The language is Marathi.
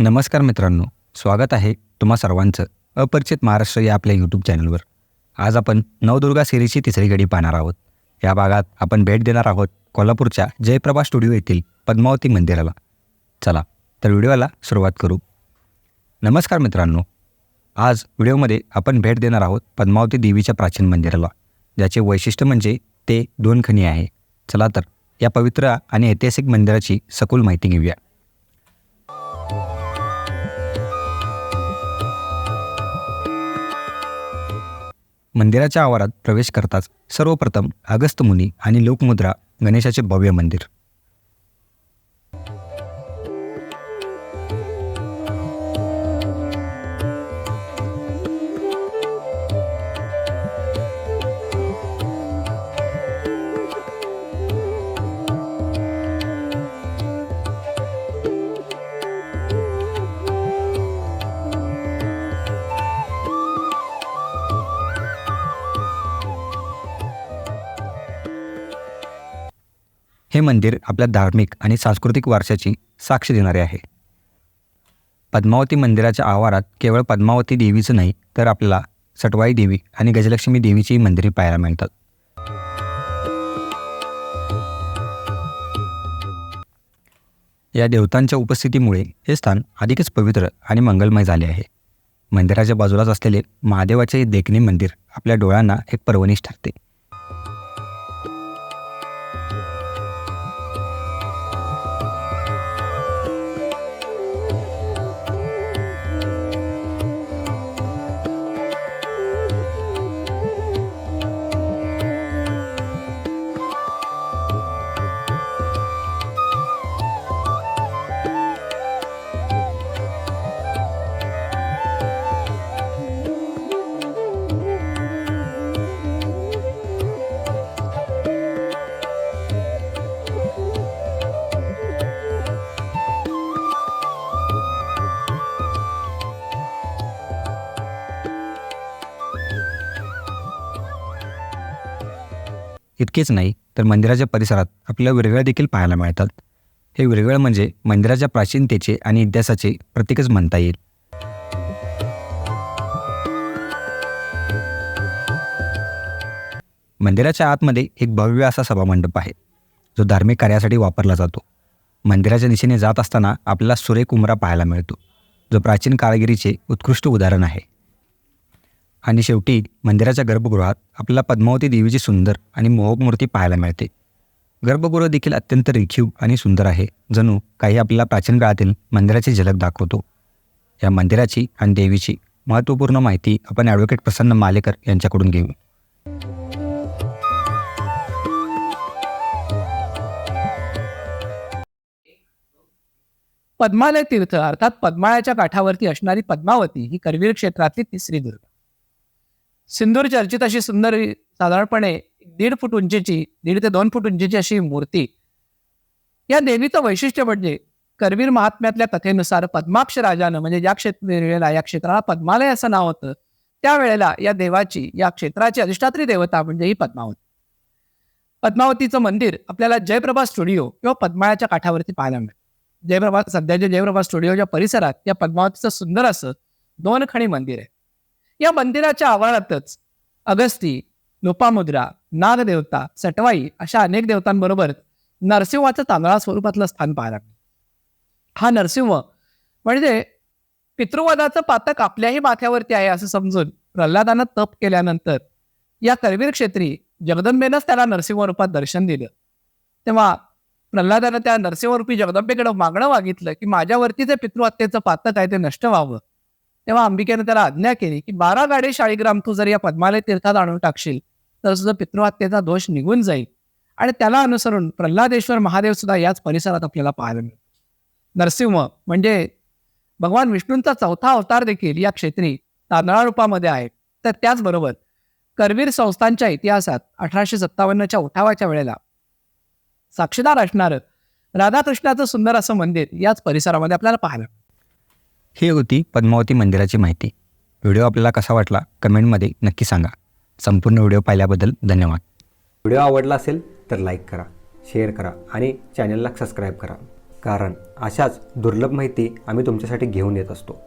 नमस्कार मित्रांनो स्वागत आहे तुम्हा सर्वांचं अपरिचित महाराष्ट्र या आपल्या यूट्यूब चॅनलवर आज आपण नवदुर्गा सिरीजची तिसरी गडी पाहणार आहोत. या भागात आपण भेट देणार आहोत कोल्हापूरच्या जयप्रभा स्टुडिओ येथील पद्मावती मंदिराला. चला तर व्हिडिओला सुरुवात करू. नमस्कार मित्रांनो आज व्हिडिओमध्ये आपण भेट देणार आहोत पद्मावती देवीच्या प्राचीन मंदिराला ज्याचे वैशिष्ट्य म्हणजे ते दोन खणी आहे. चला तर या पवित्र आणि ऐतिहासिक मंदिराची सखोल माहिती घेऊया. मंदिराच्या आवारात प्रवेश करताच सर्वप्रथम अगस्त मुनी आणि लोकमुद्रा गणेशाचे भव्य मंदिर. हे मंदिर आपल्या धार्मिक आणि सांस्कृतिक वारशाची साक्ष देणारे आहे. पद्मावती मंदिराच्या आवारात केवळ पद्मावती देवीचं नाही तर आपल्याला सटवाई देवी आणि गजलक्ष्मी देवीचीही मंदिरे पाहायला मिळतात. या देवतांच्या उपस्थितीमुळे हे स्थान अधिकच पवित्र आणि मंगलमय झाले आहे. मंदिराच्या बाजूलाच असलेले महादेवाचे देखणे मंदिर आपल्या डोळ्यांना एक पर्वणीच ठरते. इतकेच नाही तर मंदिराच्या परिसरात आपल्याला विरगळ देखील पाहायला मिळतात. हे विरगळ म्हणजे मंदिराच्या प्राचीनतेचे आणि इतिहासाचे प्रतीकच म्हणता येईल. मंदिराच्या आतमध्ये एक भव्य असा सभामंडप आहे जो धार्मिक कार्यासाठी वापरला जातो. मंदिराच्या दिशेने जात असताना आपल्याला सुरेख उमरा पाहायला मिळतो जो प्राचीन कारागिरीचे उत्कृष्ट उदाहरण आहे. आणि शेवटी मंदिराच्या गर्भगृहात आपल्याला पद्मावती देवीची सुंदर आणि मोहक मूर्ती पाहायला मिळते. गर्भगृह देखील अत्यंत रेखीव आणि सुंदर आहे. जणू काही आपल्याला प्राचीन काळातील मंदिराची झलक दाखवतो. या मंदिराची आणि देवीची महत्त्वपूर्ण माहिती आपण ॲडव्होकेट प्रसन्न मालेकर यांच्याकडून घेऊ. पद्मालय तीर्थ अर्थात पद्माळ्याच्या काठावरती असणारी पद्मावती ही करवीर क्षेत्रातली तिसरी दुर्ग. सिंदूर चर्चित अशी सुंदर साधारणपणे दीड फूट उंचीची दीड ते दोन फूट उंचीची अशी मूर्ती. या देवीचं वैशिष्ट्य म्हणजे करवीर महात्म्यातल्या कथेनुसार पद्माक्ष राजानं म्हणजे ज्या क्षेत्र या क्षेत्राला पद्मालय असं नाव होतं त्यावेळेला या देवाची या क्षेत्राची अधिष्ठात्री देवता म्हणजे ही पद्मावती. पद्मावतीचं मंदिर आपल्याला जयप्रभा स्टुडिओ किंवा पद्माळ्याच्या काठावरती पाहायला मिळेल जयप्रभा सध्याच्या जयप्रभा स्टुडिओच्या परिसरात या पद्मावतीचं सुंदर असं दोन खणी मंदिर आहे. या मंदिराच्या आवारातच. अगस्ती लोपामुद्रा नागदेवता सटवाई अशा अनेक देवतांबरोबर नरसिंहाचं तांदळा स्वरूपातलं स्थान पाहायला मिळतं. हा नरसिंह म्हणजे पितृवादाचं पातक आपल्याही माथ्यावरती आहे असं समजून प्रल्हादानं तप केल्यानंतर या करवीर क्षेत्री जगदंबेनंच त्याला नरसिंह रूपात दर्शन दिलं. तेव्हा प्रल्हादानं त्या नरसिंहरूपी जगदंबेकडे मागणं मागितलं की माझ्यावरती जे पितृहत्येचं पातक आहे ते नष्ट व्हावं. तेव्हा अंबिकेने त्याला आज्ञा केली की बारा गाडी शाळीग्राम तू जर या पद्मालय तीर्थात आणून टाकशील तर सुद्धा पितृहत्येचा दोष निघून जाईल. आणि त्याला अनुसरून प्रल्हादेश्वर महादेव सुद्धा याच परिसरात आपल्याला पाहायला मिळतो नरसिंह म्हणजे भगवान विष्णूंचा चौथा अवतार देखील या क्षेत्री तांदळा रूपामध्ये आहे. तर त्याचबरोबर करवीर संस्थांच्या इतिहासात अठराशे सत्तावन्नच्या उठावाच्या वेळेला साक्षीदार असणारं राधाकृष्णाचं सुंदर असं मंदिर याच परिसरामध्ये आपल्याला पाहायला मिळतं. ही होती पद्मावती मंदिराची माहिती. व्हिडिओ आपल्याला कसा वाटला कमेंटमध्ये नक्की सांगा. संपूर्ण व्हिडिओ पाहिल्याबद्दल धन्यवाद. व्हिडिओ आवडला असेल तर लाईक करा शेअर करा आणि चॅनलला सबस्क्राईब करा. कारण अशाच दुर्लभ माहिती आम्ही तुमच्यासाठी घेऊन येत असतो.